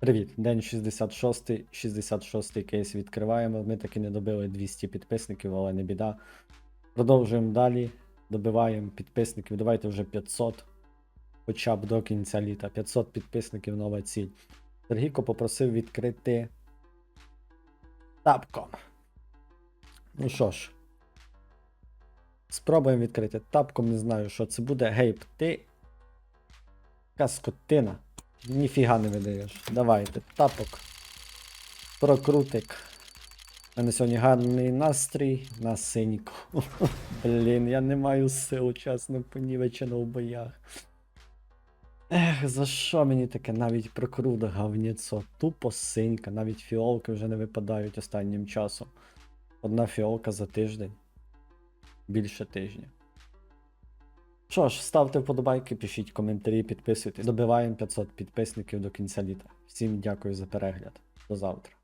Привіт, день 66, 66 кейс відкриваємо. Ми таки не добили 200 підписників, але не біда. Продовжуємо далі. Добиваємо підписників. Давайте вже 500. Хоча б до кінця літа. 500 підписників нова ціль. Сергійко попросив відкрити тапком. Ну що ж. Спробуємо відкрити тапком, не знаю, що це буде. Гейб, ти. Яка скотина. Ніфіга не видаєш. Давайте, тапок. Прокрутик. У мене сьогодні гарний настрій на синьку. Блін, я не маю сил, чесно, понівечено в боях. Ех, за що мені таке навіть прокрут говніцо? Тупо синька, навіть фіолки вже не випадають останнім часом. Одна фіолка за тиждень. Більше тижня. Що ж, ставте вподобайки, пишіть коментарі, підписуйтесь. Добиваємо 500 підписників до кінця літа. Всім дякую за перегляд. До завтра.